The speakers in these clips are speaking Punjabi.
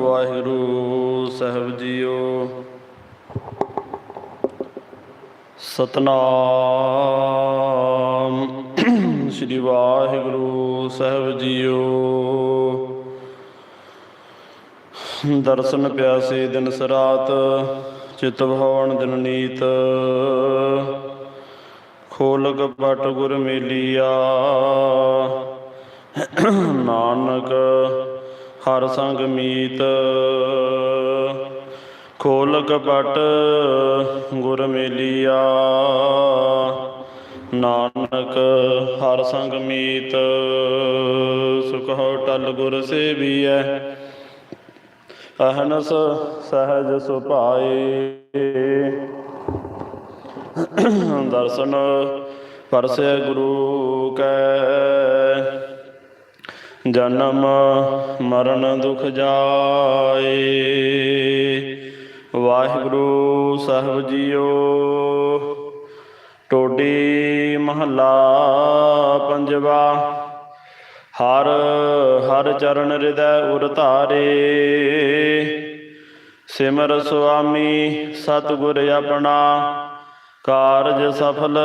ਵਾਹਿਗੁਰੂ ਸਾਹਿਬ ਜੀਓ। ਸਤਨਾਮ। ਸ੍ਰੀ ਵਾਹਿਗੁਰੂ ਸਾਹਿਬ ਜੀਓ। ਦਰਸ਼ਨ ਪਿਆਸੇ ਦਿਨ ਸਰਾਤ, ਚਿਤ ਭਵਨ ਦਿਨ ਨੀਤ। ਖੋਲ ਕਪਟ ਗੁਰ ਮੇਲੀਆ। ਨਾਨਕ ਹਰ ਸੰਗ ਮੀਤ। ਖੋਲ ਕਪਟ ਗੁਰ ਮੇਲੀਆ। ਨਾਨਕ ਹਰ ਸੰਗ ਮੀਤ। ਸੁਖ ਹੋ ਟਲ ਗੁਰ ਸੇਵੀਐ। ਅਹਨਸ ਸਹਜ ਸੁਭਾਏ। ਦਰਸ਼ਨ ਪਰਸੇ ਗੁਰੂ ਕੈ। ਜਨਮ ਮਰਨ ਦੁਖ ਜਾਏ। ਵਾਹਿਗੁਰੂ ਸਾਹਿਬ ਜੀਓ, ਟੋਡੀ ਮਹੱਲਾ ਪੰਜਵਾ, ਹਰ ਹਰ ਚਰਨ ਹਿਰਦੈ ਉਰ ਧਾਰੇ। ਸਿਮਰ ਸੁਆਮੀ, ਸਤਿਗੁਰ ਆਪਣਾ ਕਾਰਜ ਸਫਲ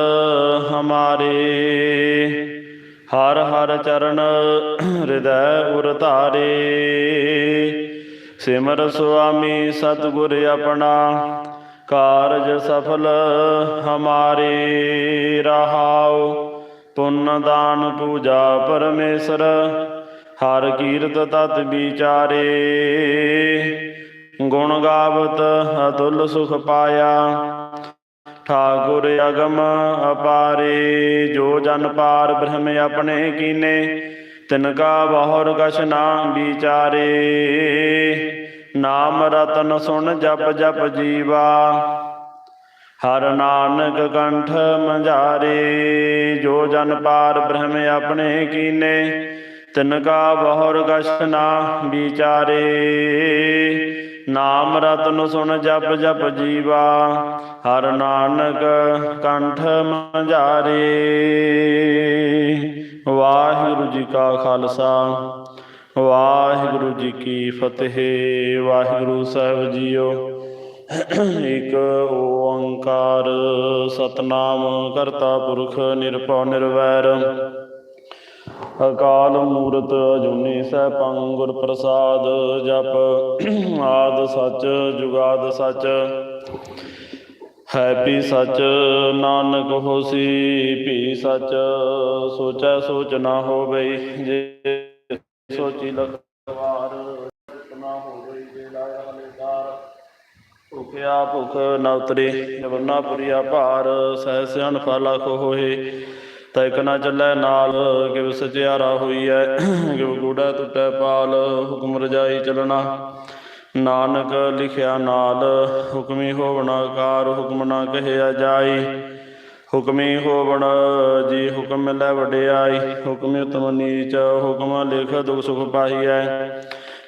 ਹਮਾਰੇ। ਹਰ ਹਰ ਚਰਨ ਹਿਰਦੈ ਉਰ ਧਾਰੇ। ਸਿਮਰ ਸੁਆਮੀ ਸਤਿਗੁਰ ਆਪਣਾ, ਕਾਰਜ ਸਫਲ ਹਮਾਰੇ। ਰਹਾਉ ਪੁੰਨ ਦਾਨ ਪੂਜਾ ਪਰਮੇਸ਼ਰ, ਹਰ ਕੀਰਤ ਤਤ ਵਿਚਾਰੇ। ਗੁਣ ਗਾਵਤ ਅਤੁਲ ਸੁਖ ਪਾਇਆ ਠਾਕੁਰ ਅਗਮ ਅਪਾਰੇ, ਜੋ ਜਨ ਪਾਰ ਬ੍ਰਹਮ ਆਪਣੇ ਕੀਨੇ, ਤਿਨ ਕਾ ਬਹੁਰ ਕਛ ਨਾ ਵਿਚਾਰੇ। ਨਾਮ ਰਤਨ ਸੁਣ ਜਪ ਜਪ ਜੀਵਾ, ਹਰ ਨਾਨਕ ਕੰਠ ਮੰਝਾਰੇ। ਜੋ ਜਨ ਪਾਰ ਬ੍ਰਹਮ ਆਪਣੇ ਕੀਨੇ, ਤਿਨ ਕਾ ਬਹੁਰ ਕਛ ਨਾ ਵਿਚਾਰੇ। ਨਾਮ ਰਤਨ ਸੁਣ ਜਪ ਜਪ ਜੀਵਾ, ਹਰ ਨਾਨਕ ਕੰਠ ਮੰਝਾਰੇ। ਵਾਹਿਗੁਰੂ ਜੀ ਕਾ ਖਾਲਸਾ, ਵਾਹਿਗੁਰੂ ਜੀ ਕੀ ਫਤਿਹ। ਵਾਹਿਗੁਰੂ ਸਾਹਿਬ ਜੀਓ, ਇਕ ਓੰਕਾਰ ਸਤਨਾਮ ਕਰਤਾ ਪੁਰਖ ਨਿਰਭਉ ਨਿਰਵੈਰ। ਅਕਾਲ ਮੂਰਤ ਅਜੂਨੀ ਸੈਭੰ ਗੁਰ ਪ੍ਰਸਾਦ ਜਪ। ਆਦ ਸਚ, ਜੁਗਾਦ ਸੱਚ। ਹੈਪੀ ਸਚ, ਨਾਨਕ ਹੋਸੀ ਭੀ ਸਚ। ਸੋਚੈ ਸੋਚ ਨਾ ਹੋਵੇ ਜੇ ਸੋਚੀ ਲਖਵਾਰ। ਨਾ ਹੋਵੇ ਜੇ ਲਾਇਆ ਹਲੇਦਾਰ ਭੁਖਿਆ ਭੁਖ ਨਾ ਉਤਰੇ, ਜਵਨਾ ਪੁਰੀਆ ਭਾਰ। ਸਹਿ ਸਿਆਣ ਫਲਖ ਹੋਏ। ਤੈਕ ਨਾ ਚੱਲੈ ਨਾਲ, ਕਿਵ ਸਚਿਆਰਾ ਹੋਈ ਐ ਕਿਵ ਗੂੜਾ ਟੁੱਟੈ ਪਾਲ, ਹੁਕਮ ਰਜਾਈ ਚਲਣਾ। ਨਾਨਕ ਲਿਖਿਆ ਨਾਲ, ਹੁਕਮੀ ਹੋਵਣਾ ਕਾਰ ਹੁਕਮ ਨਾ ਕਹਿਆ ਜਾਈ। ਹੁਕਮੀ ਹੋਵਣ, ਜੀ ਹੁਕਮ ਲੈ ਵਡਿਆਈ, ਹੁਕਮੀ ਉਤਮ ਨੀਚ, ਹੁਕਮ ਲਿਖ ਦੁਖ ਸੁਖ ਪਾਈਐ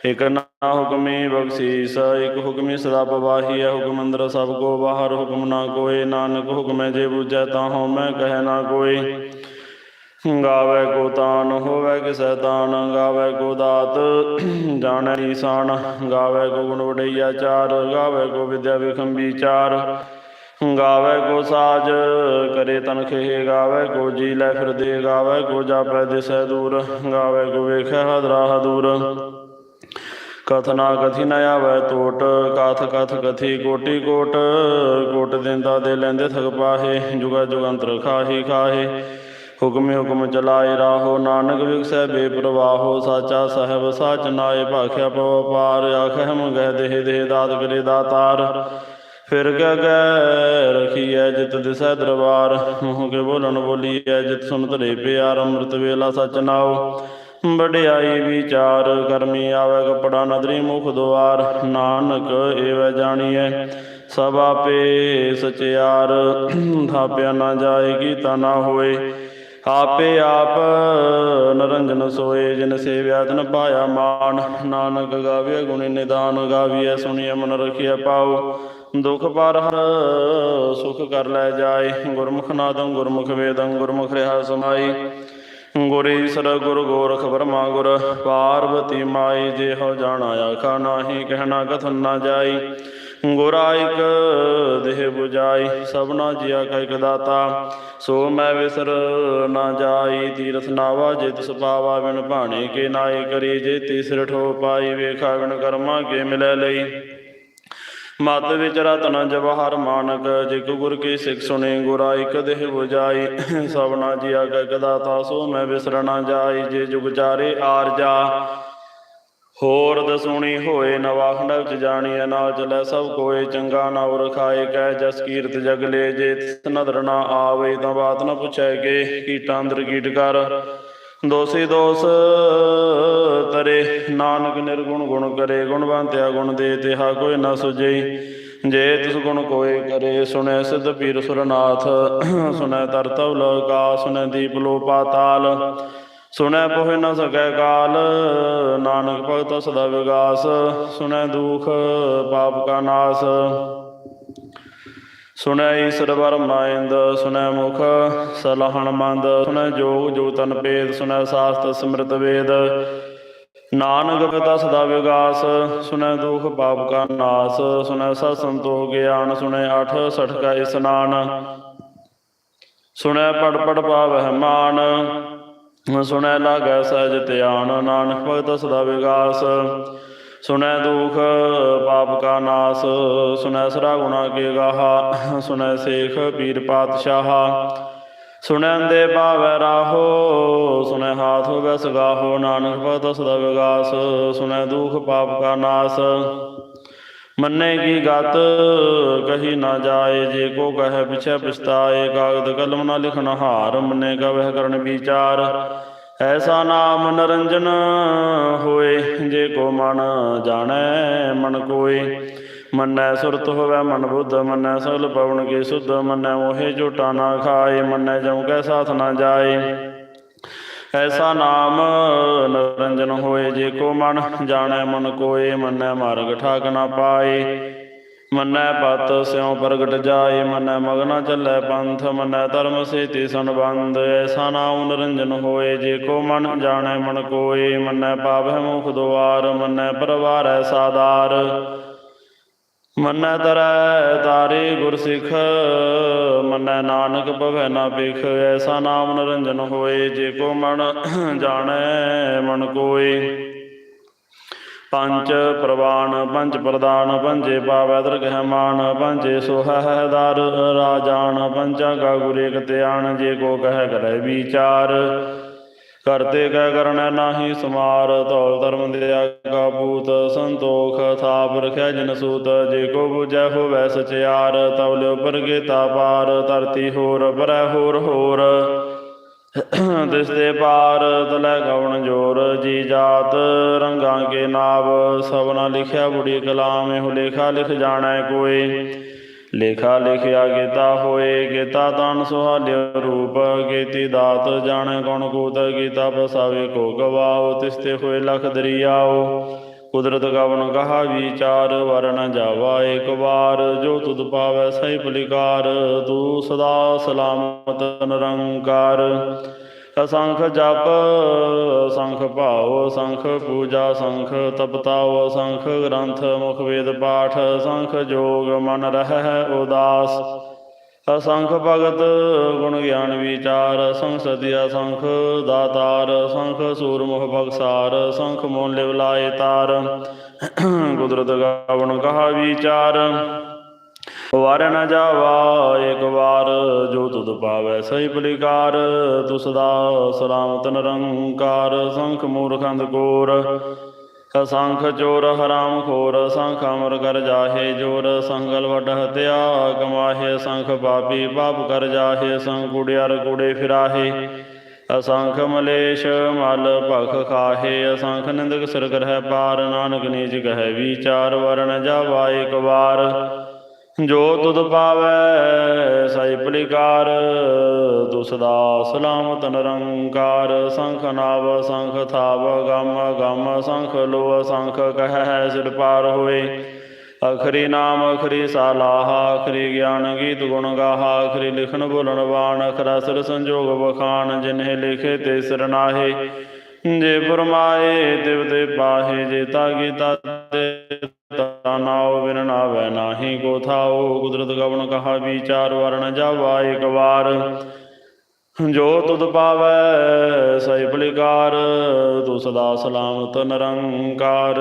ਇਕ ਨਾ ਹੁਕਮੀ ਬਖਸ਼ੀਸ, ਇਕ ਹੁਕਮੀ ਸਦਾ ਪਵਾਹੀ ਹੈ ਹੁਕਮ ਅੰਦਰ ਸਭ ਕੋ ਬਾਹਰ, ਹੁਕਮ ਨਾ ਕੋਏ ਨਾਨਕ ਹੁਕਮੈ ਜੇ ਬੂਝੈ, ਤਾਂ ਹਉ ਮੈਂ ਕਹਿ ਨਾ ਕੋਈ। ਗਾਵੇ ਕੋ ਤਾਨ, ਹੋਵੇ ਕਿਸੈ ਤਾਨ ਗਾਵੇ ਕੋ ਦਾਤ, ਜਾਣੈ ਈਸਾਨ। ਗਾਵੇ ਕੋ ਗੁਣ ਵਡਈਆ ਚਾਰ, ਗਾਵੇ ਕੋ ਵਿਦਿਆ ਵਿਖਮ ਵਿਚਾਰ ਗਾਵੇ ਕੋ ਸਾਜ, ਕਰੇ ਤਨ ਖੇ ਗਾਵੇ ਕੋ ਜੀ ਲੈ ਫਿਰ ਦੇ, ਗਾਵੇ ਕੋ ਜਾਪੈ ਦਿਸੈ ਦੂਰ। ਗਾਵੇ ਕੋ ਵੇਖੈ ਹਦਰਾ ਹਦੂਰ। ਕਥਨਾ ਕਥੀ ਨ ਆਵੈ ਟੋਟ ਕਥ ਕਥ ਕਥੀ ਕੋਟੀ ਕੋਟ। ਕੋਟ ਦਿੰਦਾ ਦੇ ਲੈਂਦੇ ਥਕ ਪਾਹੇ, ਜੁਗਾ ਜੁਗੰਤਰ ਖਾਹੀ ਖਾਹੇ। ਹੁਕਮੇ ਹੁਕਮ ਚਲਾਏ ਰਾਹੋ ਨਾਨਕ ਵਿਗਸੈ ਬੇਪਰਵਾਹੋ, ਸਾਚਾ ਸਾਹਿਬ ਸਾਚ ਨਾਏ ਭਾਖਿਆ ਪਵ ਪਾਰ ਆਖਹਿ ਮੰਗਹਿ ਦੇਹ ਦੇਹ ਦਾਤ ਕਰੇ ਦਾਤਾਰ। ਫਿਰ ਗੈ ਰਖੀਐ ਜਿਤ ਦਿਸੈ ਦਰਬਾਰ, ਮੂੰਹ ਕੇ ਬੋਲਣ ਬੋਲੀਐ ਜਿਤ ਸੁਨਤ ਰੇ ਪਿਆਰ, ਅੰਮ੍ਰਿਤ ਵੇਲਾ ਸਚ ਨਾਉ। ਵਡਿਆਈ ਵਿਚਾਰ, ਕਰਮੀ ਆਵੇ ਕਪੜਾ ਨਦਰੀ ਮੁਖ ਦੁਆਰ, ਨਾਨਕ ਏਵੈ ਜਾਣੀਐ, ਸਭ ਆਪੇ ਸਚਿਆਰ। ਥਾਪਿਆ ਨਾ ਜਾਏਗੀ ਤਾ ਨਾ ਹੋਏ ਆਪੇ ਆਪ ਨਰੰਜਨ ਸੋਏ, ਜਿਨ ਸੇਵਿਆ ਤਨ ਪਾਇਆ ਮਾਨ ਨਾਨਕ ਗਾਵੇ ਗੁਣ ਨਿਦਾਨ, ਗਾਵੀਐ ਸੁਣੀਐ ਮਨ ਰਖਿਆ ਪਾਉ ਦੁਖ ਪਰ ਹਰ ਸੁਖ ਕਰ ਲੈ ਜਾਏ। ਗੁਰਮੁਖ ਨਾਦੰ ਗੁਰਮੁਖ ਵੇਦੰ, ਗੁਰਮੁਖ ਰਿਹਾ ਸਮਾਈ। ਗੁਰ ਈਸਰ, ਗੁਰ ਗੋਰਖ ਬਰਮਾ ਗੁਰ ਪਾਰਵਤੀ ਮਾਈ ਜੇ ਹੋ ਜਾਣਾ ਆਖਾ ਨਾਹੀ, ਕਹਿਣਾ ਕਥਨ ਨਾ ਜਾਈ। ਗੁਰਾਇਕ ਦੇਹ 부ਜਾਈ ਸਭਨਾ ਜੀਆ ਕਾ ਇਕ ਦਾਤਾ। ਸੋ ਮੈਂ ਵਿਸਰ ਨਾ ਜਾਈ, ਤੀਰਥ ਨਾਵਾ ਜੇ ਤਿਸ ਪਾਵਾ, ਬਿਨ ਭਾਣੇ ਕੇ ਨਾਈ ਕਰੀ। ਜੇ ਤੀਸਰ ਠੋ ਪਾਈ, ਵੇਖਾ ਬਿਨ ਕਰਮਾ ਕੇ ਮਿਲੈ ਲਈ। ਮਤ ਵਿਚ ਰਤਨ ਜਵਾਹਰ ਮਾਨਕ ਜਿਗ ਗੁਰ ਕੀ ਸਿੱਖ ਸੁਣੇ, ਗੁਰਾ ਇਕ ਦੇਹ 부ਜਾਈ ਸਭਨਾ ਜੀਆ ਕਾ ਇਕ ਦਾਤਾ। ਸੋ ਮੈਂ ਵਿਸਰ ਨਾ ਜਾਈ, ਜੇ ਜੁਗ ਚਾਰੇ ਆਰਜਾ ਹੋਰ ਦਸੂਣੀ ਹੋਏ ਨਵਾਖੰਡ ਵਿੱਚ ਜਾਣੀ ਨਾਲ ਚਲੈ ਸਭ ਕੋਏ ਚੰਗਾ ਨਾ ਰਖਾਏ ਕਹਿ ਜਸ ਕੀਰਤ ਜਗਲੇ ਜੇ ਤਿਸ ਨਦਰ ਨਾ ਆਵੇ ਤਾਂ ਬਾਤ ਨਾ ਪੁੱਛੈ ਕੇ, ਕੀਟਾਂ ਅੰਦਰ ਕੀਟ ਕਰ। ਦੋਸੀ ਦੋਸ ਤਰੇ, ਨਾਨਕ ਨਿਰਗੁਣ ਗੁਣ ਕਰੇ ਗੁਣਵੰਤਿਆ ਗੁਣ ਦੇ, ਤਿਹਾ ਕੋਈ ਨਾ ਸੁਝਈ ਜੇ ਤਿਸ ਗੁਣ ਕੋਏ ਕਰੇ, ਸੁਣੈ ਸਿਧ ਪੀਰ ਸੁਰਨਾਥ, ਸੁਣੈ ਤਰਤਵ ਲੋਕਾ ਸੁਣੈ ਦੀਪ ਲੋ ਪਾਤਾਲ ਸੁਣੈ ਪੋਹਿ ਨ ਸਕੈ ਕਾਲ, ਨਾਨਕ ਭਗਤ ਸਦਾ ਵਿਗਾਸ, ਸੁਣੈ ਦੁਖ ਪਾਪ ਕਾ ਨਾਸ। ਸੁਣੈ ਈਸਰ ਵਰਮਾਇੰਦ ਸੁਣੈ ਮੁਖ ਸਲਹਣ ਮੰਦ, ਸੁਣੈ ਜੋਗ ਜੋ ਤਨ ਭੇਦ, ਸੁਣੈ ਸਾਸਤ ਸਮ੍ਰਿਤ ਵੇਦ। ਨਾਨਕ ਪਿਤਾ ਸਦਾ ਵਿਗਾਸ, ਸੁਣੈ ਦੁਖ ਪਾਪ ਕਾ ਨਾਸ, ਸੁਣੈ ਸਤ ਸੰਤੋਖ ਗਿਆਨ, ਸੁਣੈ ਅਠ ਸਠ ਕਾ ਇਸਨਾਨ। ਸੁਣੈ ਪੜ ਪੜ ਪਾਵਹਿ ਮਾਨ। ਸੁਣੈ ਲਾਗੈ ਸਹਿਜ ਧਿਆਨ, ਨਾਨਕ ਭਗਤ ਸਦਾ ਵਿਗਾਸ। ਸੁਣੈ ਦੁਖ, ਪਾਪ ਕਾ ਨਾਸ। ਸੁਣੈ ਸਰਾ ਗੁਣਾ ਕੇ ਗਾਹਾ। ਸੁਣੈ ਸੇਖ, ਪੀਰ ਪਾਤਸ਼ਾਹ। ਸੁਣੈ ਦੇ ਭਾਵੈ ਰਾਹੋ। ਸੁਣੈ ਹਾਥ ਹੋਵੇ ਸਗਾਹੋ। ਨਾਨਕ ਭਗਤ ਸਦਾ ਵਿਗਾਸ। ਸੁਣੈ ਦੁਖ, ਪਾਪ ਕਾ ਨਾਸ। ਮੰਨੇ ਕੀ ਗਤ, ਕਹੀ ਨਾ ਜਾਏ, ਜੇ ਕੋ ਕਹੈ ਪਿਛੈ ਪਛਤਾਏ, ਕਾਗਦ ਕਲਮ ਨਾ ਲਿਖਣ ਹਾਰ, ਮੰਨੇ ਕਵਹਿ ਕਰਨ ਵਿਚਾਰ। ਐਸਾ ਨਾਮ ਨਰੰਜਨ ਹੋਏ, ਜੇ ਕੋ ਮਨ ਜਾਣੈ, ਮਨ ਕੋਏ। ਮੰਨੈ ਸੁਰਤ ਹੋਵੇ, ਮਨ ਬੁੱਧ, ਮੰਨੈ ਸਗਲ ਪਵਨ ਕੀ ਸੁਧ, ਮੰਨੈ ਮੋਹਿ ਝੂਟਾ ਨਾ ਖਾਏ, ਮੰਨੈ ਜਮ ਕੈ ਸਾਥ ਨਾ ਜਾਏ। ਐਸਾ ਨਾਮ ਨਰੰਜਨ ਹੋਏ ਜੇ ਕੋ ਮਨ ਜਾਣੈ ਮਨ ਕੋਏ, ਮੰਨੈ ਮਾਰਗ ਠਾਕ ਨਾ ਪਾਏ। ਮੰਨੈ ਪਤ ਸਿਉ ਪ੍ਰਗਟ ਜਾਏ, ਮੰਨੈ ਮਗਨਾ ਚੱਲੈ ਪੰਥ, ਮੰਨੈ ਧਰਮ ਸੇਤੀ ਸੰਬੰਧ। ਐਸਾ ਨਾਮ ਨਰੰਜਨ ਹੋਏ ਜੇ ਕੋ ਮਨ ਜਾਣੈ ਮਨ ਕੋਏ, ਮੰਨੈ ਪਾਵਹਿ ਮੁਖ ਦੁਆਰ, ਮੰਨੈ ਪਰਵਾਰੈ ਸਾਦਾਰ। ਮੰਨੈ ਤਰੈ ਤਾਰੇ ਗੁਰ ਸਿੱਖ ਮੰਨੈ ਨਾਨਕ ਭਵੈ ਨਾ ਬਿਖ ਐਸਾ ਨਾਮ ਨਰੰਜਨ ਹੋਏ, ਜੇ ਕੋ ਮਨ ਜਾਣੈ, ਮਨ ਕੋਏ। ਪੰਜ ਪ੍ਰਵਾਨ, ਪੰਜ ਪ੍ਰਦਾਨ, ਪੰਜੇ ਪਾਵੈ ਦਰਗਹਿ ਮਾਨ, ਪੰਜੇ ਸੋਹੈ ਦਰ ਰਾਜਾਨ ਪੰਚਾ ਕਾ ਗੁਰੇ ਕਤਿਆਣ ਜੇ ਕੋ ਕਹਿ ਕਰੈ ਵਿਚਾਰ। ਕਰਤੇ ਕੈ ਕਰਣੈ ਨਾਹੀ ਸਮਾਰ, ਧੌਲ ਧਰਮ ਦੇ ਆਗਾ ਪੂਤ, ਸੰਤੋਖ ਥਾਪ ਰਖਿਆ ਜਨ ਸੂਤ, ਜੇ ਕੋ ਬੁਝੈ ਹੋਵੈ ਸਚਿਆਰ, ਤਵ ਲਿਓ ਪਰਗੇ ਤਾ ਪਾਰ, ਧਰਤੀ ਹੋਰ ਪਰੈ ਹੋਰ ਹੋਰ। ਤਿਸ ਪਾਰ ਤਲੈ ਗਵਣ ਜੋਰ, ਜੀ ਜਾਤ ਰੰਗਾਂ ਕੇ ਨਾਵ, ਸਭਨਾ ਲਿਖਿਆ ਬੁੜੀ ਕਲਾਮ, ਇਹੋ ਲੇਖਾ ਲਿਖ ਜਾਣਾ ਕੋਏ ਲੇਖਾ ਲਿਖਿਆ ਗੀਤਾ ਹੋਏ ਗੀਤਾ ਤਨ ਸੁਹਾਲਿਓ ਰੂਪ ਗੀਤੀ ਦਾਤ ਜਾਣੈ ਕੌਣ ਕੂਤ ਗੀਤਾ ਪਸਾਵੇ ਕੋ ਗਵਾਓ ਤਿਸ ਹੋਏ ਲਖ ਦਰਿਆਓ ਕੁਦਰਤ ਗਵਨ ਕਹਾ ਵਿਚਾਰ ਵਰ ਨ ਜਾਵਾ ਏਕ ਵਾਰ, ਜੋ ਤੁਧ ਪਾਵੈ ਸਹੀ ਭਲਿਕਾਰ ਤੂੰ ਸਦਾ ਸਲਾਮਤ ਨਿਰੰਕਾਰ। ਅਸੰਖ ਜਪ, ਸੰਖ ਭਾਉ, ਸੰਖ ਪੂਜਾ, ਸੰਖ ਤਪਤਾਉ, ਸੰਖ ਗ੍ਰੰਥ, ਮੁਖ ਵੇਦ ਪਾਠ, ਸੰਖ ਜੋਗ ਮਨ ਰਹਿ ਉਦਾਸ। ਅਸੰਖ ਭਗਤ, ਗੁਣ ਗਿਆਨ ਵਿਚਾਰ, ਸੰਖ ਸਤੀ ਸ਼ੰਖ ਦਾਤਾਰ ਅਸੰਖ ਸੂਰਮੁਖ ਭਗਸਾਰ ਅਸੰਖ ਮੋਨ ਲਿਵ ਲਾਏ ਤਾਰ। ਕੁਦਰਤ ਗਵਨ ਕਹਾ ਵਿਚਾਰ। ਵਾਰ ਨ ਜਾਵਾ ਏਕ ਵਾਰ ਜੋ ਤੁਧ ਪਾਵੈ ਸਹੀ ਬਲਿਕਾਰ ਤੁ ਸਦਾ ਸਲਾਮਤ ਨਿਰੰਕਾਰ, ਸੰਖ ਮੂਰਖੰਦ ਕੋਰ। ਅਸੰਖ ਚੋਰ ਹਰਾਮ ਖੋਰ, ਸੰਖ ਅਮਰ ਕਰ ਜਾਹੇ ਜੋਰ ਸੰਗਲ ਵਡ ਹਤਿਆ ਕਮਾਹੇ ਅਸੰਖ ਪਾਪੀ ਪਾਪ ਕਰ ਜਾਹੇ ਸੰਖ ਕੁੜਿਆਰ ਕੁੜੇ ਫਿਰਾਹੇ। ਅਸੰਖ ਮਲੇਸ਼ ਮਲ ਭਖ ਖਾਹੇ, ਅਸੰਖ ਨਿੰਦਕ ਸਿਰ ਕਰਹਿ ਪਾਰ, ਨਾਨਕ ਨੀਚ ਕਹੈ ਵਿਚਾਰ ਵਰਨ ਜਾਵਾ ਏਕ ਵਾਰ। ਜੋ ਤੁਧ ਪਾਵੈ, ਸਾਈ ਭਲਿਕਾਰ ਤੂ ਸਦਾ ਸਲਾਮਤ ਨਿਰੰਕਾਰ, ਸੰਖ ਨਾਵ, ਸੰਖ ਥਾਵ, ਗਮ ਗਮ, ਸੰਖ ਲੋ ਸੰਖ ਕਹੈ ਸਿਰ ਪਾਰ ਹੋਏ। ਅਖਰੀ ਨਾਮ, ਅਖਰੀ ਸਾਲਾਹ, ਅਖਰੀ ਗਿਆਨ ਗੀਤ ਗੁਣ ਗਾਹਾ, ਅਖਰੀ ਲਿਖਣ ਬੋਲਣ ਬਾਣ, ਅਖਰਾ ਸਿਰ ਸੰਜੋਗ ਬਖਾਨ ਜਿਨਹਿ ਲਿਖੇ ਤੇ ਸਿਰ ਨਾਹੇ। ਜੇ ਫਰਮਾਏ, ਤਿਵ ਤੇ ਪਾਹੇ, ਜੇ ਤਾ ਗੀਤਾ ਤਾ ਨਾਉ ਬਿਨ ਨਾਵੈ ਨਾਹੀ ਕੋ ਥਾਉ। ਕੁਦਰਤ ਗਵਨ ਕਹਾ ਵਿਚਾਰ ਵਰਨ ਜਾਵਾ ਇੱਕ ਵਾਰ। ਜੋ ਤੁਧ ਪਾਵੈ ਸਈ ਭਲਿਕਾਰ ਤੂੰ ਸਦਾ ਸਲਾਮਤ ਨਿਰੰਕਾਰ।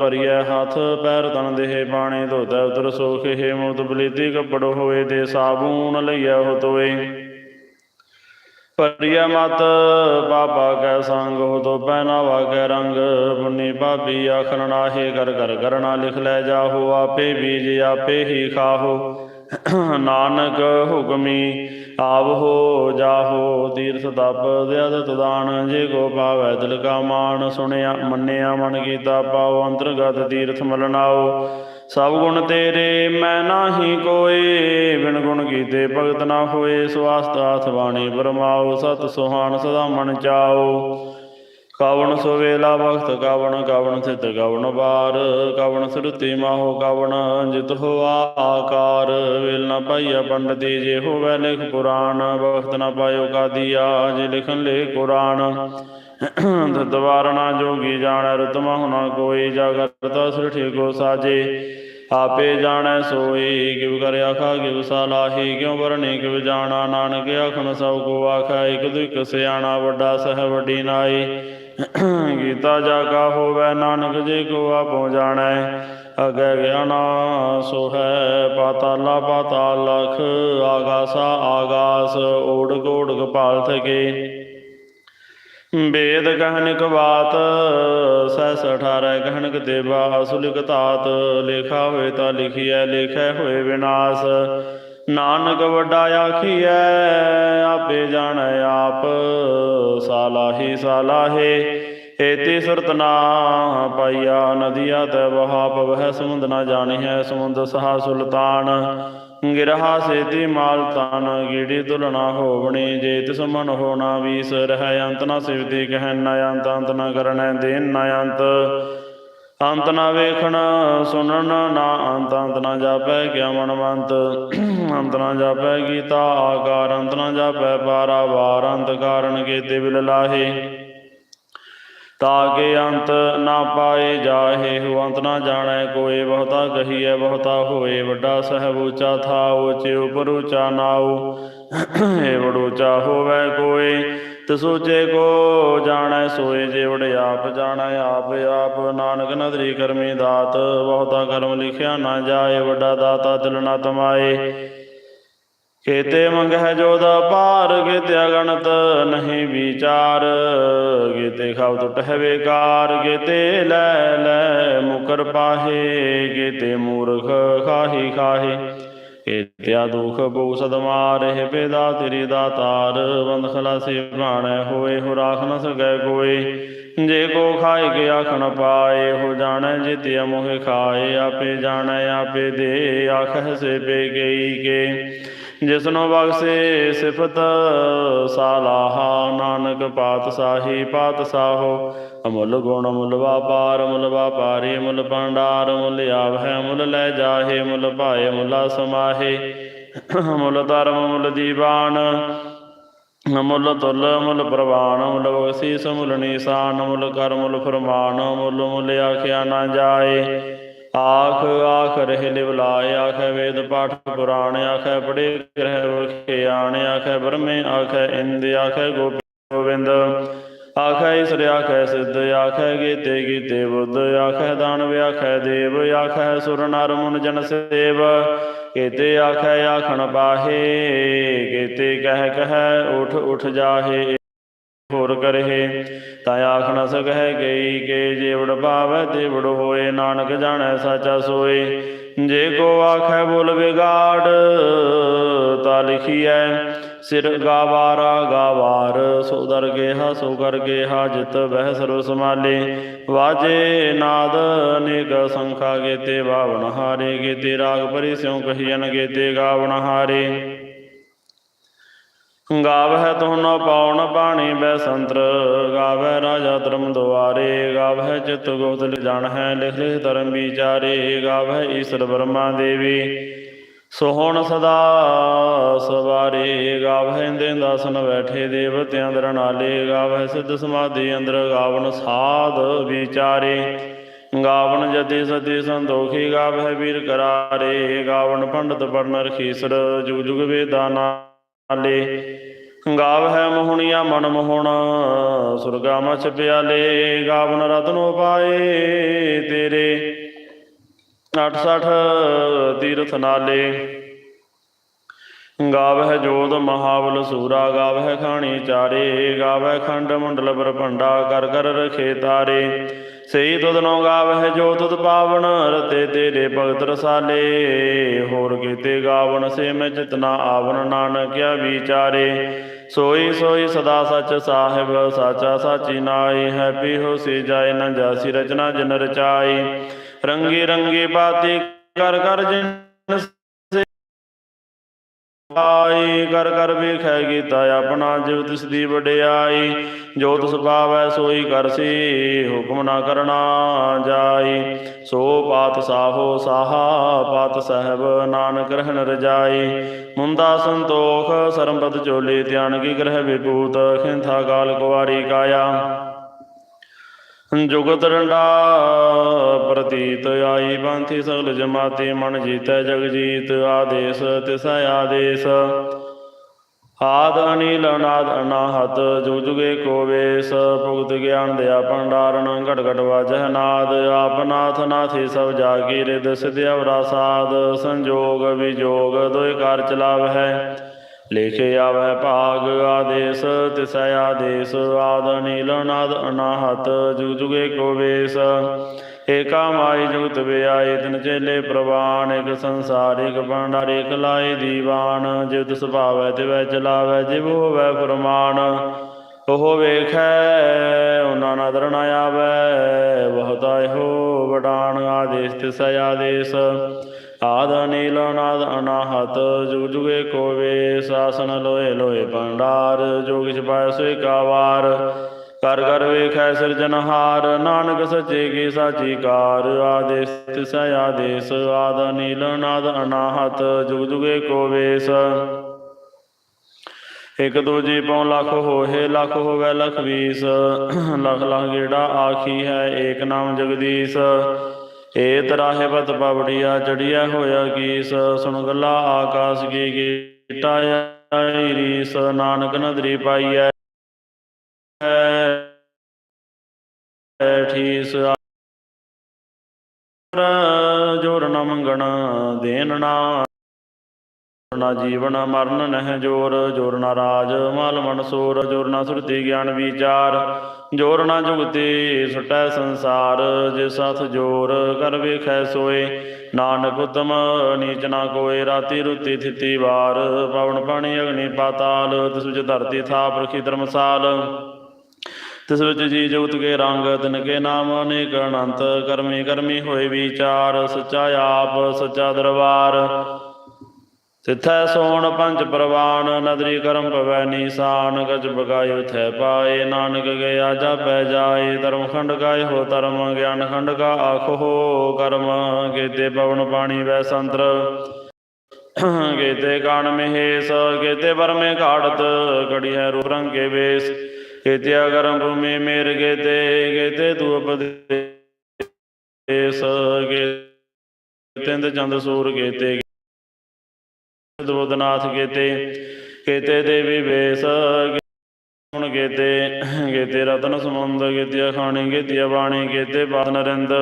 ਭਰੀਐ ਹੱਥ ਪੈਰ ਤਨ ਦੇਹ ਬਾਣੇ, ਧੋਤੈ ਉਤਰ ਸੋਖੇ ਮੁਤ ਬਲੀਤੀ ਕੱਪੜ ਹੋਏ ਦੇ ਸਾਬੂਨ ਲਈਐ ਹੋ ਤੋਏ ਭਰੀਐ ਮਤ ਬਾਬਾ ਕੈ ਸੰਗ ਹੋ ਤੋ ਪਹਿਨਾਵਾ ਕੈ ਰੰਗ। ਪੁੰਨੀ ਭਾਬੀ ਆਖਣ ਨਾਹੇ ਕਰ ਕਰ ਕਰਨਾ ਲਿਖ ਲੈ ਜਾਹੋ, ਆਪੇ ਬੀਜ ਆਪੇ ਹੀ ਖਾਹੋ। ਨਾਨਕ ਹੁਕਮੀ ਆਵ ਹੋ ਜਾਹੋ, ਤੀਰਥ ਤਪ ਦਿਆਦਤ ਦਾਨ ਜੇ ਕੋ ਪਾਵੈ ਦਿਲ ਕਾ ਮਾਨ, ਸੁਣਿਆ ਮੰਨਿਆ ਮਨ ਕੀਤਾ ਪਾਉ ਅੰਤਰਗਤ ਤੀਰਥ ਮਲਨਾਓ। ਸਭ ਗੁਣ ਤੇਰੇ ਮੈਂ ਨਾਹੀ ਕੋਏ, ਬਿਨ ਗੁਣ ਕੀਤੇ ਭਗਤ ਨਾ ਹੋਏ ਸਵਾਸਤ ਆਥ ਬਾਣੀ ਬਰਮਾਓ, ਸਤ ਸੁਹਾਨ ਸਦਾ ਮਨ ਚਾਓ। ਕਵਣ ਸੋ ਵਖਤ ਕਵਣ ਕਵਣ ਸਿਤ ਕਵਣ ਬਾਰ ਕਵਣ ਸੁਰਤੀ ਮਾਹੋ, ਕਵਣ ਜਿਤ ਹੋਆ ਆਕਾਰ। ਵੇਲ ਨਾ ਪਾਈਆ ਪੰਡਤੀ, ਜੇ ਹੋਵੇ ਲਿਖ ਪੁਰਾਣ ਵਖਤ ਨਾ ਪਾਇਓ ਕਾਦੀਆ, ਜੇ ਲਿਖਨ ਲੇ ਕੁਰਾਨ। ਦਵਾਰਣਾ ਜੋਗੀ ਜਾਣੈ ਰਤਮਾ ਹੁਨਾ ਕੋਈ ਜਾਗਰਤਾ ਸ੍ਰਿਠੀ ਕੋ ਸਾਜੇ। ਆਪੇ ਜਾਣੈ ਸੋਈ ਕਿਵ ਕਰ ਆਖਾ ਕਿਵ ਸਾਲਾਹੀ ਕਿਉ ਵਰਣੀ ਕਿਵ ਜਾਣਾ ਨਾਨਕ, ਆਖਣ ਸਭ ਕੋ ਆਖਾ, ਇਕ ਦੁਇਕ ਸਿਆਣਾ ਵੱਡਾ ਸਹਿ ਵੱਡੀ ਨਾਈ। ਗੀਤਾ ਜਾ ਕਾ ਹੋਵੇ ਨਾਨਕ, ਜੇ ਕੋ ਆਪੋ ਜਾਣੈ, ਅਗੈ ਗਿਆਨਾ ਸੋ ਹੈ ਪਾਤਾਲਾ ਪਾਤਾਲ ਲਖ, ਆਗਾਸਾ ਆਗਾਸ, ਓੜਕ ਓੜਕ ਪਾਲ ਥਕੇ। ਵੇਦ ਕਹਿਨਕ ਬਾਤ ਸੈਸ 18 ਕਹਿਨਕ ਦੇਵਾ ਅਸੁਲਿਕ ਧਾਤ, ਲਿਖਾ ਹੋਏ ਤਾਂ ਲਿਖੀਐ, ਲੇਖੈ ਹੋਏ ਵਿਨਾਸ਼। ਨਾਨਕ ਵੱਡਾ ਆਖੀਐ, ਆਪੇ ਜਾਣ ਆਪ, ਸਾਲਾਹੀ ਸਾਲਾਹੇ, ਏਤੀ ਸੁਰਤ ਨਾ ਪਾਈਆ, ਨਦੀਆ ਤੈ ਬਹਾ ਪਵਹਿ ਸਮੁੰਦ ਨਾ ਜਾਣੀ ਹੈ ਸਮੁੰਦ ਸਹਾ ਸੁਲਤਾਨ। ਗਿਰਹਾ ਸੇਤੀ ਮਾਲ ਤਨ, ਗੀੜੀ ਤੁਲਨਾ ਹੋਵਣੀ, ਜੇ ਤਿਸ ਮਨ ਹੋਣਾ ਵੀਸ, ਰਹਿ ਅੰਤ ਨਾ ਸਿਵਤੀ ਕਹਿ ਨਾ ਅੰਤ ਅੰਤ ਨਾ ਕਰਨੈ ਦੇਨ ਨਾ ਅੰਤ। ਅੰਤ ਨਾ ਵੇਖਣ, ਸੁਣਨ ਨਾ ਅੰਤ ਅੰਤ ਨਾ ਜਾਪੈ ਕਿਆ ਮਨਵੰਤ। ਅੰਤ ਨਾ ਜਾਪੈ ਗੀਤਾ, ਆਕਾਰ, ਅੰਤ ਨਾ ਜਾਪੈ ਪਾਰਾਵਾਰ, ਅੰਤ ਕਾਰਨ ਕੇ ਬਿਲ ਲਾਹੇ। ਤਾਕੇ ਅੰਤ ਨਾ ਪਾਏ ਜਾਹੇ, ਹੋ ਅੰਤ ਨਾ ਜਾਣੈ, ਕੋਏ ਬਹੁਤਾ ਕਹੀਐ, ਬਹੁਤਾ ਹੋਏ, ਵੱਡਾ ਸਹਿਬ ਉੱਚਾ ਥਾ ਉੱਚੇ ਉਪਰ ਉਚਾ ਨਾਉ ਏ ਵਡੂਚਾ ਹੋਵੇ ਕੋਏ ਤਸੋਚੇ ਕੋ ਜਾਣੈ, ਸੋਏ ਜੇ ਵਡ ਆਪ ਜਾਣੈ, ਆਪ ਆਪ ਨਾਨਕ ਨਦਰੀ ਕਰਮੀ ਦਾਤ, ਬਹੁਤਾ ਕਰਮ ਲਿਖਿਆ ਨਾ ਜਾਏ, ਵੱਡਾ ਦਾਤਾ ਦਿਲ ਨਾ ਤਮਾਏ। ਕੇਤੇ ਮੰਗਹਿ ਜੋਦ ਪਾਰ ਕੇਤੇ ਅਗਣਤ ਨਹੀਂ ਵਿਚਾਰ। ਕੇਤੇ ਖਾਵ ਟੁੱਟ ਹੈ ਬੇਕਾਰ, ਕੇਤੇ ਲੈ ਲੈ ਮੁਕਰ ਪਾਹੇ, ਕੇਤੇ ਮੂਰਖ ਖਾਹੀ ਖਾਹੇ। ਕੇਤਿਆ ਦੁਖ ਬੋ ਸਦ ਮਾਰੇ ਬੇਦਾ ਤੇਰੀ ਦਾਤਾਰ। ਬੰਦ ਖਲਾਸੀ ਬਾਣੈ ਹੋਏ, ਹੋ ਰਾਖ ਨ ਸਕੈ ਕੋਏ। ਜੇ ਕੋ ਖਾਏ, ਕੇ ਆਖਣ ਪਾਏ, ਹੋ ਜਾਣੈ ਜਿਤਿ ਮੋਹਿ ਖਾਏ। ਆਪੇ ਜਾਣੈ, ਆਪੇ ਦੇ, ਆਖਹਿ ਸੇ ਪੇ ਗਈ ਕੇ। ਜਿਸਨੋ ਬਖਸ਼ੇ ਸਿਫਤ, ਸਾਲਾਹਾ ਨਾਨਕ ਪਾਤਸ਼ਾਹੀ ਪਾਤਸ਼ਾਹੋ। ਅਮੁੱਲ ਗੁਣ ਮੁੱਲ ਵਾਪਾਰ ਮੁੱਲ ਵਾਪਾਰੀ ਮੁੱਲ ਭੰਡਾਰ ਮੁੱਲ ਆਵਹਿ ਮੁੱਲ ਲੈ ਜਾਹੇ ਮੁੱਲ ਭਾਏ ਮੁੱਲਾ ਸਮਾਹੇ। ਮੁੱਲ ਧਰਮ ਮੁੱਲ ਦੀਵਾਨ ਮੁੱਲ ਤੁਲ ਮੁੱਲ ਪ੍ਰਵਾਨ ਮੁੱਲ ਬਖਸ਼ੀਸ ਮੁੱਲ ਨੀਸਾਨ ਮੁੱਲ ਕਰ ਮੁੱਲ ਫਰਮਾਨ ਮੁੱਲ ਮੁੱਲ ਆਖਿਆ ਨਾ ਜਾਏ। ਆਖ ਆਖ ਰਹਿ ਲਿਵਲਾਏ ਆਖੈ ਵੇਦ ਪਾਠ ਪੁਰਾਣ, ਆਖੈ ਪੜੇ ਗ੍ਰਹਿ ਵਖੇ ਆਣ, ਆਖੈ ਬ੍ਰਹਮੇ, ਆਖੈ ਇੰਦ, ਆਖੈ ਗੋਬਿੰਦ, ਆਖੈ ਈਸਰ, ਆਖੈ ਸਿੱਧ, ਆਖੈ ਗੀਤੇ ਗੀਤੇ ਬੁੱਧ, ਆਖੈ ਦਾਨਵ, ਆਖੈ ਦੇਵ, ਆਖੈ ਸੁਰ ਨਰ ਮੁਨ ਜਨ ਸੇਵ, ਕੇਤੇ ਆਖੈ ਆਖਣ ਪਾਹੇ ਕੇਤੇ ਕਹਿ ਕਹਿ ਉਠ ਉਠ ਜਾਹੇ ਹੋਰ ਕਰਹਿ ਤਾਂ ਆਖ ਨ ਸਕਹਿ ਗਈ ਕੇ ਜੇਵੜ ਭਾਵੈ ਤੇਵੜ ਹੋਏ, ਨਾਨਕ ਜਾਣੈ ਸਾਚਾ ਸੋਏ। ਜੇ ਕੋ ਆਖੈ ਬੋਲ ਵਿਗਾੜ, ਤਾ ਲਿਖੀਐ, ਸਿਰ ਗਾਵਾਰਾ ਗਾਵਾਰ। ਸੋ ਦਰ ਗੇਹਾ, ਸੋ ਕਰ ਗੇਹਾ, ਜਿਤ ਵਹਿ ਸਰਬ ਸਮਾਲੇ ਵਾਜੇ ਨਾਦ ਅਨੇਕ ਸੰਖਾ ਗੇਤੇ ਬਾਵਨ ਹਾਰੇ, ਗੇਤੇ ਰਾਗ ਪਰਿ ਸਿਉ ਕਹੀਨ ਗੇਤੇ ਗਾਵਨ ਹਾਰੇ। ਗਾਵਹਿ ਤੁਹਨੋ ਪਾਉਣ ਬਾਣੀ ਬੈਸੰਤਰ ਗਾਵਹਿ ਰਾਜਾ ਧਰਮ ਦੁਆਰੇ, ਗਾਵਹਿ ਚਿਤ ਗੁਪਤ ਲਿਜਾਣ ਹੈ ਲਿਖ ਲਿਖ ਧਰਮ ਵਿਚਾਰੇ, ਗਾਵਹਿ ਈਸ਼ਰ ਬ੍ਰਹਮਾ ਦੇਵੀ। ਸੋ ਹੁਣ ਸਦਾ ਸਵਾਰੇ, ਗਾਵਹਿ ਇੰਦੇ ਦਾਸਨ ਬੈਠੇ ਦੇਵਤਿਆਂ ਦਰ ਨਾਲੇ ਗਾਵਹਿ ਸਿੱਧ ਸਮਾਧੀ ਅੰਦਰ ਗਾਵਨ ਸਾਧ ਵਿਚਾਰੇ। ਗਾਵਨ ਜਤੀ ਸਤੀ ਸੰਤੋਖੀ, ਗਾਵਹਿ ਵੀਰ ਕਰਾਰੇ, ਗਾਵਨ ਪੰਡਤ ਪੜਨ ਰਖੀਸਰ, ਜੁਗ ਜੁਗ ਵੇਦਾਂ ਨਾਲੇ ਗਾਵਹਿ ਮੋਹਣੀਆ ਮਨ ਮੋਹਣ, ਸੁਰਗਾ ਮਛ ਪਿਆਲੇ, ਗਾਵਨ ਰਤਨੋ ਪਾਏ ਤੇਰੇ। 68 ਤੀਰਥ ਨਾਲੇ, ਗਾਵ ਹੈ ਜੋਤ ਮਹਾਵਲ ਸੂਰਾ, ਗਾਵ ਹੈ ਖਾਣੀ ਚਾਰੇ, ਗਾਵ ਹੈ ਖੰਡ ਮੰਡਲ ਬ੍ਰਹਮੰਡਾ ਕਰ ਕਰ ਰਖੇ ਤਾਰੇ। ਸਈ ਤੁਧਨੋ ਗਾਵਹਿ ਜੋ ਤੁਧ ਪਾਵਨ, ਰਤੇ ਤੇਰੇ ਭਗਤ ਰਸਾਲੇ। ਹੋਰ ਕੀਤੇ ਗਾਵਨ ਸੇ ਮੈਂ ਚਿਤਨਾ ਆਵਨ ਨਾਨਕਿਆ ਵਿਚਾਰੇ। ਸੋਈ ਸੋਈ ਸਦਾ ਸੱਚ ਸਾਹਿਬ, ਸਾਚਾ ਸਾਚੀ ਨਾਈ ਹੈਪੀ ਹੋ ਸੇ ਜਾਏ, ਨ ਜਾਸੀ ਰਚਨਾ ਜਨ ਰਚਾਈ। ਰੰਗੀ ਰੰਗੀ ਬਾਤੀ ਕਰ ਕਰ ਜਿਨ ਆਈ, ਕਰ ਕਰ ਵੇਖੈ ਕੀਤਾ ਆਪਣਾ ਜਿਵ ਤਿਸ ਦੀ ਵਡਿਆਈ। ਜੋ ਤਿਸ ਪਾਵੈ ਸੋਈ ਕਰਸੀ ਹੁਕਮ ਨਾ ਕਰਨਾ ਜਾਈ। ਸੋ ਪਾਤ ਸਾਹੋ ਸਾਹਾ, ਪਾਤ ਸਹਿਬ ਨਾਨਕ ਰਹਿਣ ਰਜਾਈ। ਮੁੰਦਾ ਸੰਤੋਖ ਸਰਬਤ ਚੋਲੇ ਧਿਆਨ ਕੀ ਗ੍ਰਹਿ ਵਿਭੂਤ, ਖਿੰਥਾ ਕਾਲ ਕੁਵਾਰੀ ਕਾਇਆ। ਜੁਗਤ ਰੰਡਾ ਪ੍ਰਤੀਤ ਆਈ ਬੰਥੀ ਸਗਲ ਜਮਾਤੀ ਮਨ ਜੀਤੈ ਜਗ ਜੀਤ, ਆਦੇਸ ਤਿਸ ਆਦੇਸ। ਆਦ ਅਨਿਲ, ਅਨਾਦ ਅਨਾਹਤ, ਜੁਗ ਜੁਗੇ ਕੋ ਵੇਸ। ਭੁਗਤ ਗਿਆਨ ਦਿਆ ਭੰਡਾਰਨ ਘਟ ਘਟ ਵਾਜਹਿ ਨਾਦ। ਆਪ ਨਾਥ ਨਾਥੀ ਸਭ ਜਾਗੀ ਰਿਦ ਸਿਧ ਅਵਰਾ ਸਾਧ ਸੰਜੋਗ ਵਿਜੋਗ, ਦੋਇ ਕਾਰ ਚਲਾਵਹਿ। ਲਿਖੇ ਆਵੈ ਭਾਗ ਆਦੇਸ, ਤਿਸ ਆਦੇਸ, ਆਦ ਨੀਲ ਨਾਦ ਅਨਾਹਤ, ਜੁਗ ਜੁਗੇ ਕੋ ਵੇਸ। ਏਕਾ ਮਾਈ ਜੁਗਤ ਵਿਆਏ ਤਿਨ ਚੇਲੇ ਪ੍ਰਵਾਨ, ਇਕ ਸੰਸਾਰ ਭੰਡਾਰ, ਇਕ ਲਾਏ ਦੀਵਾਨ। ਜਿਤ ਸੁਭਾਵੈ ਤਿਵੈ ਚਲਾਵੈ, ਜਿਵ ਹੋਵੈ ਫਰਮਾਨ। ਉਹ ਵੇਖੈ, ਉਹਨਾਂ ਨਦਰ ਨ ਆਵੈ, ਬਹੁਤਾ ਇਹੋ ਵਡਾਨ, ਆਦੇਸ, ਤਿਸ ਆਦੇਸ। ਆਦ ਨੀਲ ਨਾਦ ਅਨਾਹਤ, ਜੁਗ ਜੁਗੇ ਕੋ ਸਾਸਨ ਲੋਏ ਲੋਏ ਭੰਡਾਰ ਜੋ ਕਿਛ ਸੋਇ ਕਾ ਕਰ ਕਰ ਵੇਖੈ ਸਿਰਜਨਹਾਰ ਨਾਨਕ ਸੱਚੇ ਕੀ ਸਾਚੀ ਕਾਰ। ਆਦੇਸ ਤਿਸ ਆਦੇਸ, ਆਦ ਨੀਲ ਨਾਦ ਅਨਾਹਤ, ਜੁਗ ਜੁਗੇ ਕੋਵੇਸ ਇਕ ਦੂਜੀ ਪਉ ਲੱਖ ਹੋਏ ਲੱਖ ਹੋਵੇ ਲਖ ਵੀਸ। ਲਖ ਲਖ ਗੇੜਾ ਆਖੀ ਹੈ, ਏਕ ਨਾਮ ਜਗਦੀਸ਼। ਏ ਤਰਾਹੇ ਪਵੜੀਆ ਚੜੀਆ ਹੋਇਆ ਕੀਸ, ਸੁਣ ਗੱਲਾ ਆਕਾਸ ਕੀ ਗੀਟਾ ਆਈ ਰੀਸ, ਨਾਨਕ ਨਦਰੀ ਪਾਈਐ ਠੀਸ। ਜੋਰ ਨ ਮੰਗਣ ਦੇਨ ਨਾ ਨਾ ਜੀਵਨ ਮਰਨ ਨਹਿ ਜੋਰ ਜੋਰ ਨਾ ਰਾਜ, ਮਲ ਮਨਸੂਰ ਜੋਰ ਨਾ ਸੁਰਤੀ ਗਿਆਨ ਵਿਚਾਰ, ਜੋਰ ਨਾ ਜੁਗਤੀ ਸੁਟੈ ਸੰਸਾਰ, ਜੇ ਸਥ ਜੋਰ ਕਰ ਵੇਖੈ ਸੋਏ, ਨਾਨਕ ਉਤਮ ਨੀਚ ਨਾ ਕੋਏ, ਰਾਤੀ ਰੁਤੀ ਥਿਤੀ ਵਾਰ, ਪਵਨ ਪਾਣੀ ਅਗਨੀ ਪਾਤਾਲ, ਤਿਸ ਵਿੱਚ ਧਰਤੀ ਥਾਪ ਰਖੀ ਧਰਮਸਾਲ। ਤਿਸ ਵਿੱਚ ਜੀ ਜੁਗਤ ਕੇ ਰੰਗ, ਤਿਨ ਕੇ ਨਾਮ ਅਨੇਕ ਅਨੰਤ, ਕਰਮੀ ਕਰਮੀ ਹੋਏ ਵਿਚਾਰ, ਸੱਚਾ ਆਪ, ਸੱਚਾ ਦਰਬਾਰ। ਤਿਥੈ ਸੋਣ ਪੰਜ ਪ੍ਰਵਾਨ ਨਦਰੀ ਕਰਮ ਪਵੈ ਨੀਸਾਨ, ਗਜ ਬਗਾਇ ਥੈ ਪਾਏ, ਨਾਨਕ ਗਿਆ ਜਾਪੈ ਜਾਏ, ਧਰਮ ਖੰਡ ਗਾਏ ਹੋ ਧਰਮ, ਗਿਆਨ ਖੰਡ ਕਾ ਆਖੋ ਕਰਮ। ਗੇਤੇ ਪਵਨ ਪਾਣੀ ਵੈ ਸੰਤਰ। ਕੀਤੇ ਕਾਣ ਮਹੇਸ਼ ਕੀਤੇ ਬਰਮੇ ਘਾੜਤ ਘੜੀ ਹੈ ਰੂਪ ਰੰਗ ਕੇ ਵੇਸ। ਕੀਤੇ ਅਗਰਮ ਭੂਮੀ ਮੇਰ ਕੀਤੇ ਕੀਤੇ ਤੂ ਉਪਦੇਸ। ਕੀਤੇ ਚੰਦ ਸੂਰ ਗੇਤੇ ਦਬੋਦਨਾਥ ਕੇਤੇ ਕੇਤੇ ਦੇਵੀ ਵੇਸ ਹੁਣ ਕੇਤੇ ਕੇਤੇ ਰਤਨ ਸਮੁੰਦ ਕੇਤੇ ਖਾਣੀ ਕੇਤੇ ਬਾਣੀ, ਕੇਤੇ ਬਾਦ ਨਰਿੰਦ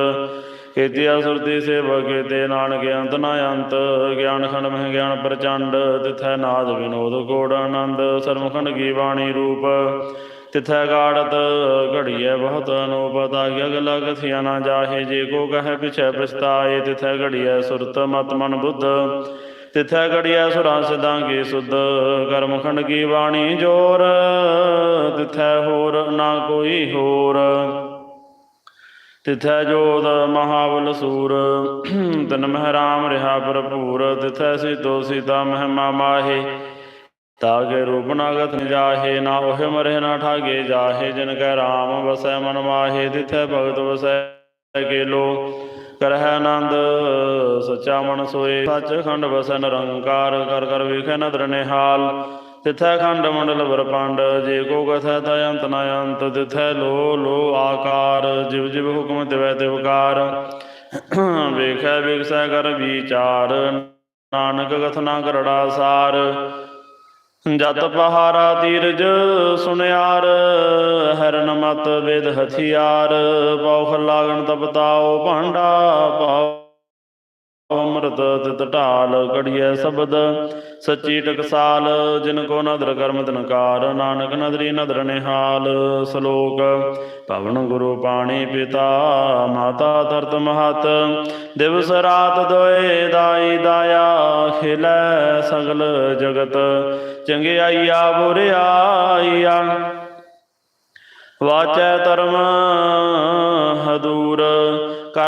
ਕੇਤੇ ਸੁਰਤੀ ਸੇਵ ਕੇਤੇ ਨਾਨਕ ਅੰਤ ਨਾ ਅੰਤ, ਗਿਆਨ ਖੰਡ ਮਹਿ ਗਿਆਨ ਪ੍ਰਚੰਡ, ਤਿਥੈ ਨਾਦ ਵਿਨੋਦ ਕੋੜ ਆਨੰਦ ਸਰਮਖੰਡ ਕੀ ਬਾਣੀ ਰੂਪ, ਤਿਥੈ ਗਾੜਤ, ਘੜੀਐ ਬਹੁਤ ਅਨੂਪ ਤਾਗਿ ਅਗਲਾ ਕਥਿਆ ਨਾ ਜਾਹੇ, ਜੇ ਕੋ ਕਹੈ ਪਿਛੈ ਪਛਤਾਏ, ਤਿਥੈ ਘੜੀਐ ਸੁਰਤ ਮਤ ਮਨ ਬੁੱਧ ਤਿਥੈ ਘੜੀਐ ਸੁਰਾਂ ਸਿਦਾਂ ਸੁਧ ਕਰਮ ਖੰਡ ਕੀ ਬਾਣੀ ਜੋਰ, ਤਿਥੈ ਹੋਰ ਨਾ ਕੋਈ ਹੋਰ। ਤਿਥੈ ਜੋਤ ਮਹਾਬਲ ਸੂਰ, ਤਨ ਮਹਿਰਾਮ ਰਿਹਾ ਭਰਪੂਰ, ਤਿਥੈ ਸੀਤੋ ਸੀਤਾ ਮਹਿਮਾ ਮਾਹੇ। ਤਾਗੇ ਰੂਪ ਨਾਗਤ ਨ ਜਾਹੇ, ਨਾ ਉਹ ਮਰੇ ਨਾ ਠਾਗੇ ਜਾਹੇ, ਜਿਨ ਕੈ ਰਾਮ ਵਸੈ ਮਨ ਮਾਹੇ, ਤਿਥੈ ਭਗਤ ਵਸੈ ਕੇ ਲੋ। ਕਰਹਿ ਆਨੰਦ, ਸਚਾ ਮਨ ਸੋਏ। ਸੱਚ ਵਸੈ ਨਿਰੰਕਾਰ, ਕਰ ਕਰ ਵੇਖੈ ਨਦਰ ਨਿਹਾਲ। ਤਿਥੈ ਖੰਡ ਮੰਡਲ ਬਰਪੰਡ ਜੇ ਕੋ ਕਥੈ ਤਾ ਅੰਤ ਨ ਅੰਤ। ਤਿਥੈ ਲੋ ਲੋ ਆਕਾਰ, ਜਿਵ ਜਿਵ ਹੁਕਮ ਤਿਵੈ ਤਿਵਕਾਰ ਵੇਖੈ ਵਿਗਸੈ ਕਰ ਵਿਚਾਰ, ਨਾਨਕ ਕਥਨਾ ਕਰੜਾ ਸਾਰ। ਜਤ ਪਹਾਰਾ ਤੀਰਜ ਸੁਨਿਆਰ ਹਰਨ ਮਤ ਵੇਦ ਹਥਿਆਰ ਪੌਖ ਲਾਗਣ ਤਪਤਾਓ ਭਾਂਡਾ ਪਾਓ ਅੰਮ੍ਰਿਤ ਤਿਤ ਢਾਲ ਕੜੀਐ ਸ਼ਬਦ, ਸੱਚੀ ਟਕਸਾਲ, ਜਿਨ ਕੋ ਨਦਰ ਕਰਮ ਤਨਕਾਰ ਨਾਨਕ ਨਦਰੀ ਨਦਰ ਨਿਹਾਲ, ਸ਼ਲੋਕ। ਪਵਨ ਗੁਰੂ ਪਾਣੀ ਪਿਤਾ, ਮਾਤਾ ਤਰਤ ਮਹਤ, ਦਿਵਸ ਰਾਤ ਦੋਏ ਦਾਈ ਦਾਇਆ, ਖਿਲੈ ਸਗਲ ਜਗਤ। ਚੰਗਿਆਈਆ ਬੁਰਿਆਈਆ ਵਾਚੈ ਧਰਮ ਹਦੂਰ।